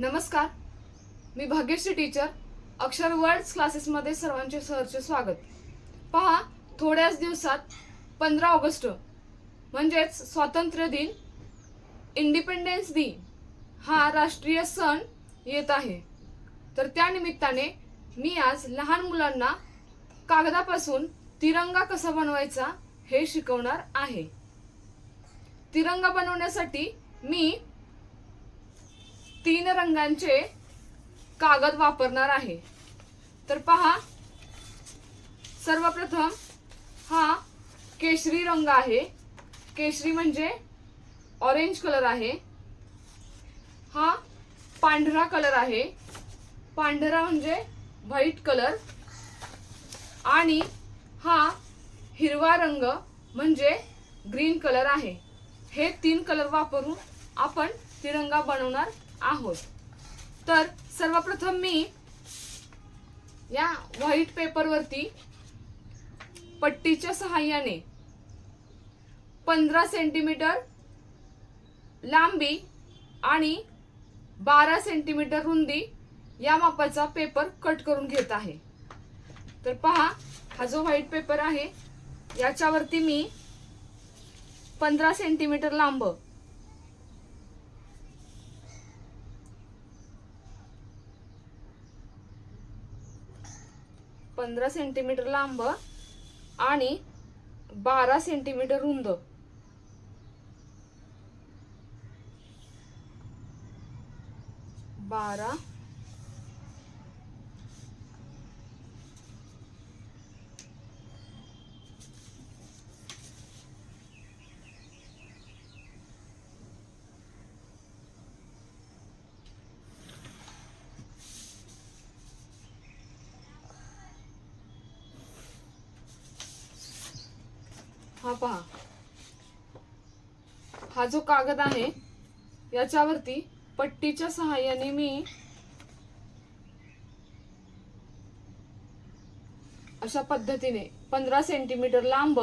नमस्कार. मी Bhagyashree teacher Akshar words क्लासेसमध्ये सर्वांचे सहर्ष स्वागत. पहा थोड्याच दिवसात पंधरा ऑगस्ट म्हणजेच स्वातंत्र्य दिन इंडिपेंडन्स दिन हा राष्ट्रीय सण येत आहे. तर त्यानिमित्ताने मी आज लहान मुलांना कागदापासून तिरंगा कसा बनवायचा हे शिकवणार आहे. तिरंगा बनवण्यासाठी मी तीन रंगांचे कागद वापरणार आहे. तर पहा सर्वप्रथम हा केशरी रंग आहे. केशरी म्हणजे ऑरेंज कलर आहे. हा पांढरा कलर आहे. पांढरा म्हणजे व्हाईट कलर. आणि हा हिरवा रंग म्हणजे ग्रीन कलर आहे. हे तीन कलर वापरून आपण तिरंगा बनवणार आहोत. तर सर्वप्रथम मी या व्हाईट पेपरवरती पट्टीच्या सहाय्याने पंधरा सेंटीमीटर लांबी आणि बारा सेंटीमीटर रुंदी या मापाचा पेपर कट करून घेत आहे. तर पहा हा जो व्हाईट पेपर आहे याच्यावरती मी पंधरा सेंटीमीटर लांब पंधरा सेंटीमीटर लांब आणि बारा सेंटीमीटर रुंद. बारा हा पहा. हा जो कागद आहे याच्यावरती पट्टीच्या सहाय्याने मी अशा पद्धतीने पंधरा सेंटीमीटर लांब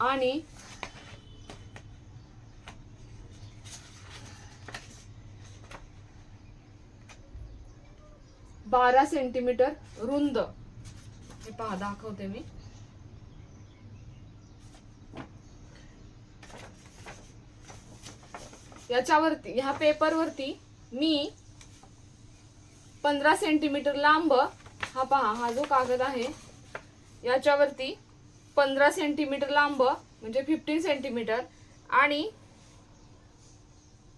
आणि बारा सेंटीमीटर रुंद. हे पहा दाखवते मी. याच्यावरती ह्या पेपरवरती मी पंधरा सेंटीमीटर लांब हा पहा हा जो कागद आहे याच्यावरती पंधरा सेंटीमीटर लांब म्हणजे फिफ्टीन सेंटीमीटर आणि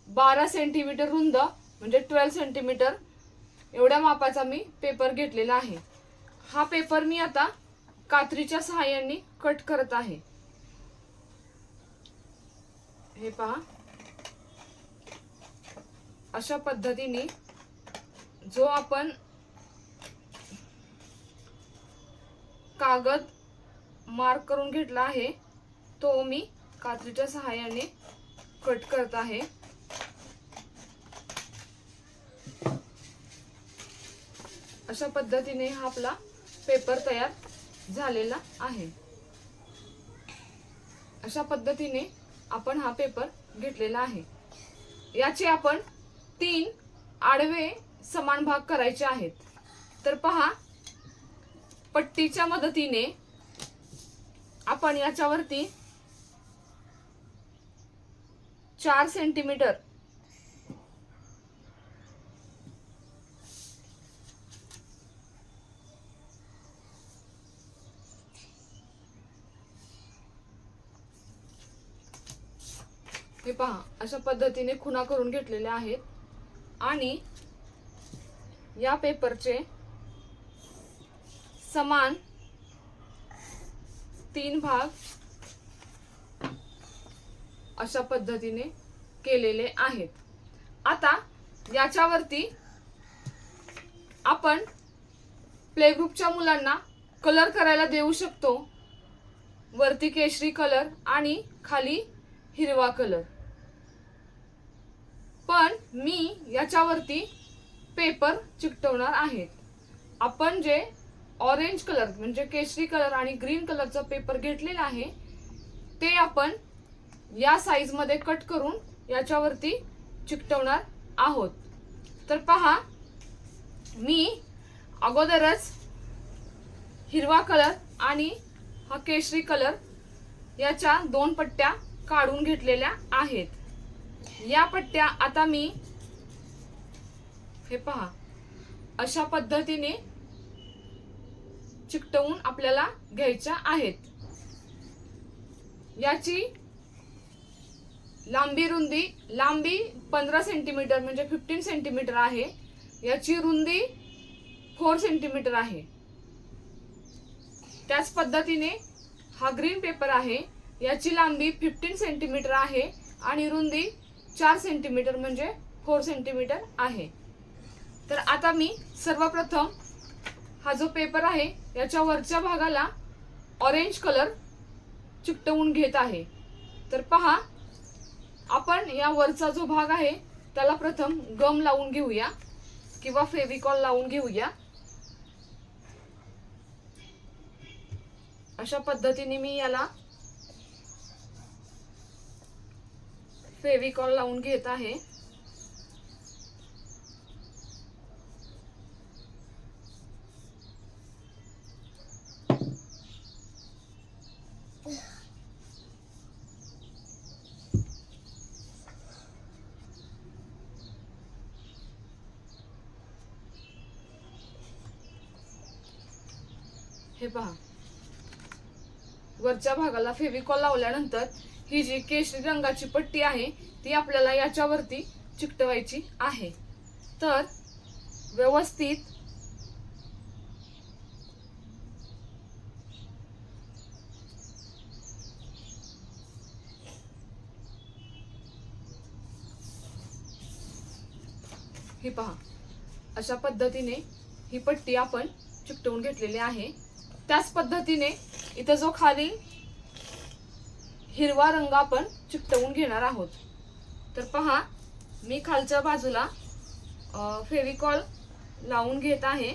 बारा सेंटीमीटर रुंद म्हणजे ट्वेल्व सेंटीमीटर एवढ्या मापाचा मी पेपर घेतलेला आहे. हा पेपर मी आता कात्रीच्या सहाय्याने कट करत आहे. हे पहा. अशा पद्धतीने जो आपण कागद मार्क करून घेतला आहे तो मी कात्रीच्या सहाय्याने कट करत आहे. अशा पद्धतीने हा आपला पेपर तयार झालेला आहे. अशा पद्धतीने आपण हा पेपर घेतलेला आहे. याची आपण तीन आडवे समान भाग करायचे आहेत. तर पहा पट्टीच्या मदतीने आपण याच्यावरती चार सेंटीमीटर हे पहा अशा पद्धतीने खुणा करून घेतलेल्या आहेत. आणि या पेपरचे समान तीन भाग अशा पद्धतीने केलेले आहेत. आता याच्यावरती आपण प्ले ग्रुपच्या मुलांना कलर करायला देऊ शकतो. वरती केशरी कलर आणि खाली हिरवा कलर पण मी याच्यावरती पेपर चिकटवणार आहेत. आपण जे ऑरेंज कलर म्हणजे केशरी कलर आणि ग्रीन कलरचा पेपर घेतलेला आहे ते आपण या साईजमध्ये कट करून याच्यावरती चिकटवणार आहोत. तर पहा मी अगोदरच हिरवा कलर आणि हा केशरी कलर याच्या दोन पट्ट्या काढून घेतलेल्या आहेत. या पट्ट्या आता मी हे पहा अशा पद्धतीने चिकटवून आपल्याला घ्यायच्या आहेत. याची लांबी रुंदी लांबी पंधरा सेंटीमीटर म्हणजे फिफ्टीन सेंटीमीटर आहे. याची रुंदी फोर सेंटीमीटर आहे. त्याच पद्धतीने हा ग्रीन पेपर आहे. याची लांबी फिफ्टीन सेंटीमीटर आहे आणि रुंदी चार सेंटीमीटर म्हणजे फोर सेंटीमीटर आहे. तर आता मी सर्वप्रथम हा जो पेपर आहे याच्या वरच्या भागाला ऑरेंज कलर चिकटवून घेत आहे. तर पहा आपण या वरचा जो भाग आहे त्याला प्रथम गम लावून घेऊया किंवा फेविकॉल लावून घेऊया. अशा पद्धतीने मी याला फेविकॉल लावून घेत आहे. हे पहा. वरच्या भागाला फेविकॉल लावल्यानंतर ही जी केशरी रंगाची पट्टी आहे ती आपल्याला याच्यावरती चिकटवायची आहे. तर व्यवस्थित ही पहा. अशा पद्धतीने ही पट्टी आपण चिकटवून घेतलेली आहे. त्याच पद्धतीने इथं जो खाली हिरवा रंग आपण चिकटवून घेणार आहोत. तर पहा मी खालच्या बाजूला फेविकॉल लावून घेत आहे.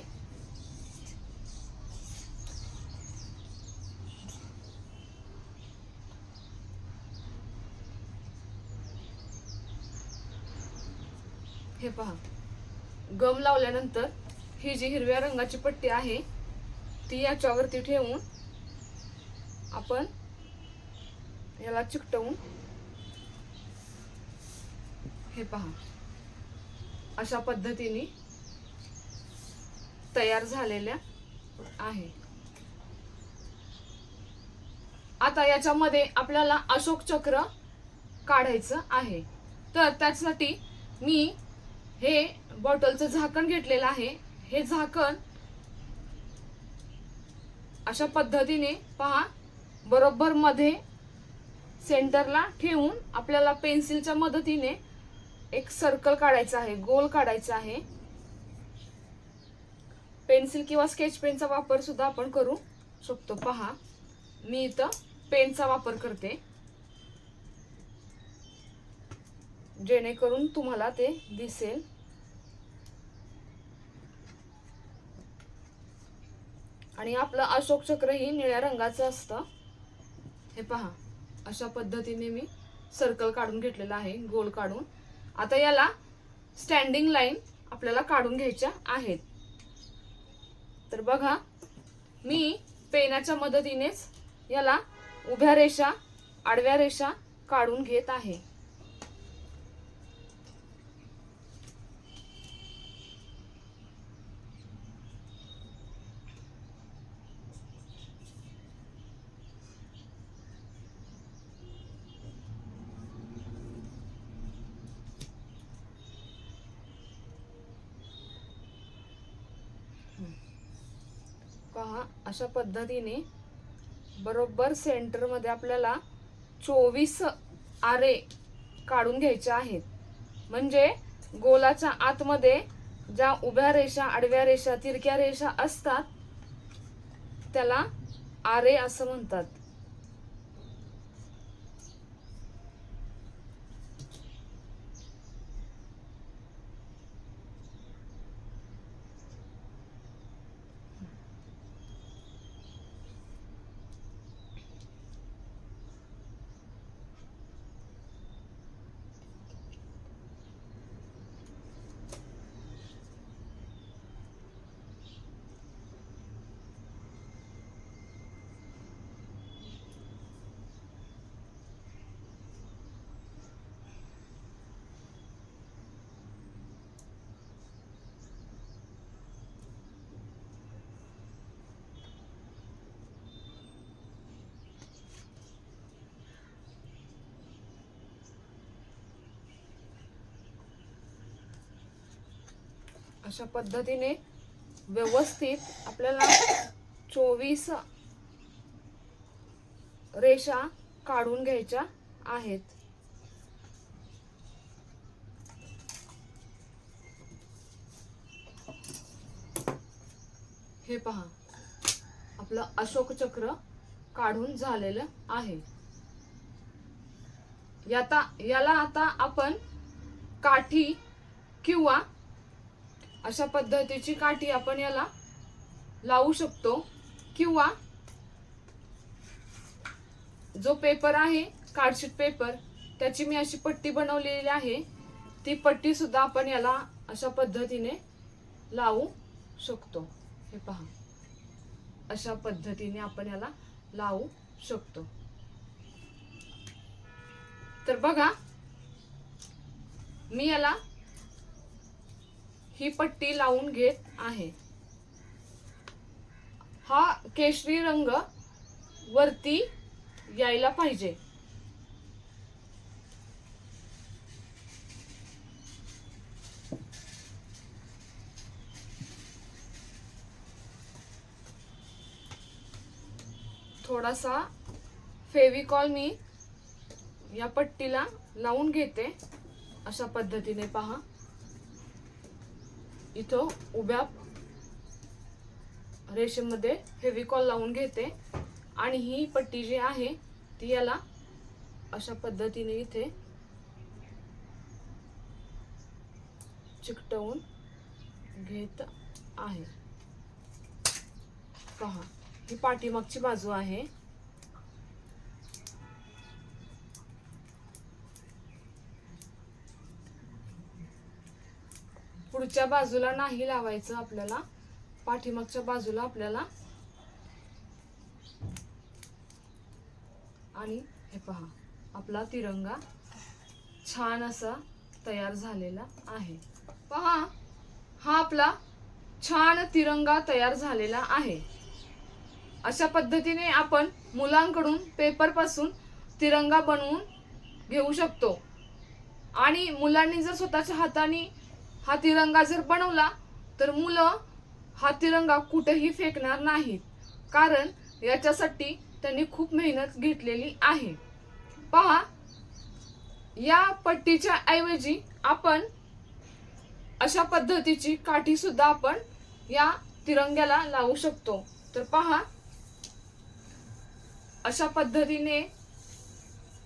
हे पहा गम लावल्यानंतर ही जी हिरव्या रंगाची पट्टी आहे ती याच्यावरती ठेवून आपण याला चिकटवून हे पहा. अशा पद्धतीने तयार झालेल्या आहे. आता याच्यामध्ये आपल्याला अशोक चक्र काढायचं आहे. तर त्यासाठी मी हे बॉटलचं झाकण घेतलेलं आहे. हे झाकण अशा पद्धतीने पहा. बरोबर मध्ये सेंटरला ठेवून आपल्याला पेन्सिलच्या मदतीने एक सर्कल काढायचा आहे गोल काढायचा आहे. पेन्सिल किंवा स्केच पेनचा वापर सुद्धा आपण करू शकतो. पहा मी इथं पेनचा वापर करते. जेणेकरून तुम्हाला ते दिसेल. आणि आपलं अशोक चक्र ही निळ्या रंगाचं असतं. हे पहा. अशा पद्धतीने मी सर्कल काढून घेतलेला आहे गोल काढून. आता याला स्टँडिंग लाईन आपल्याला काढून घ्यायच्या आहेत. तर बघा मी पेनाच्या मदतीनेच याला उभ्या रेषा आडव्या रेषा काढून घेत आहे. पहा अशा पद्धतीने बरोबर सेंटरमध्ये आपल्याला चोवीस आरे काढून घ्यायचे आहेत. म्हणजे गोलाच्या आतमध्ये ज्या उभ्या रेषा आडव्या रेषा तिरक्या रेषा असतात त्याला आरे असं म्हणतात. अशा पद्धतीने व्यवस्थित आपल्याला चोवीस रेषा काढून घ्यायच्या आहेत. हे पहा. आपलं अशोक चक्र काढून झालेलं आहे. याता याला आता आपण काठी किंवा अशा पद्धतीची काठी आपण याला लावू शकतो. किंवा जो पेपर आहे कार्डशीट पेपर त्याची मी अशी पट्टी बनवलेली आहे. ती पट्टी सुद्धा आपण याला अशा पद्धतीने लावू शकतो. हे पहा. अशा पद्धतीने आपण याला लावू शकतो. तर बघा मी याला ही पट्टी लावून घेत आहे. हा केशरी रंग वरती यायला पाहिजे. थोडासा फेविकॉल मी या पट्टीला लावून घेते. अशा पद्धतीने पहा. इथं उभ्या रेषेमध्ये फेविकॉल लावून घेते. आणि ही पट्टी जी आहे ती याला अशा पद्धतीने इथे चिकटवून घेत आहे. पहा ही पाठीमागची बाजू आहे. पुढच्या बाजूला नाही लावायचं आपल्याला. पाठीमागच्या बाजूला आपल्याला. आणि हे पहा आपला तिरंगा छान असा तयार झालेला आहे. पहा हा आपला छान तिरंगा तयार झालेला आहे. अशा पद्धतीने आपण मुलांकडून पेपरपासून तिरंगा बनवून घेऊ शकतो. आणि मुलांनी जर स्वतःच्या हाताने हा तिरंगा जर बनवला तर मुलं हा तिरंगा कुठेही फेकणार नाहीत. कारण याच्यासाठी त्यांनी खूप मेहनत घेतलेली आहे. पहा या पट्टीच्या ऐवजी आपण अशा पद्धतीची काठी सुद्धा आपण या तिरंग्याला लावू शकतो. तर पहा अशा पद्धतीने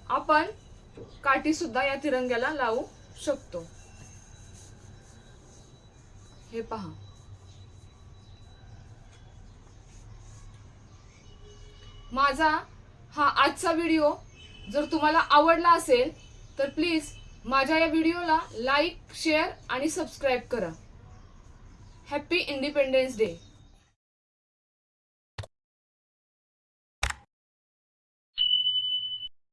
आपण काठी सुद्धा या तिरंग्याला लावू शकतो. हे पहा. माझा हा आजचा व्हिडिओ जर तुम्हाला आवडला असेल तर प्लीज माझ्या या व्हिडिओला लाईक शेअर आणि सबस्क्राईब करा. Happy independence day.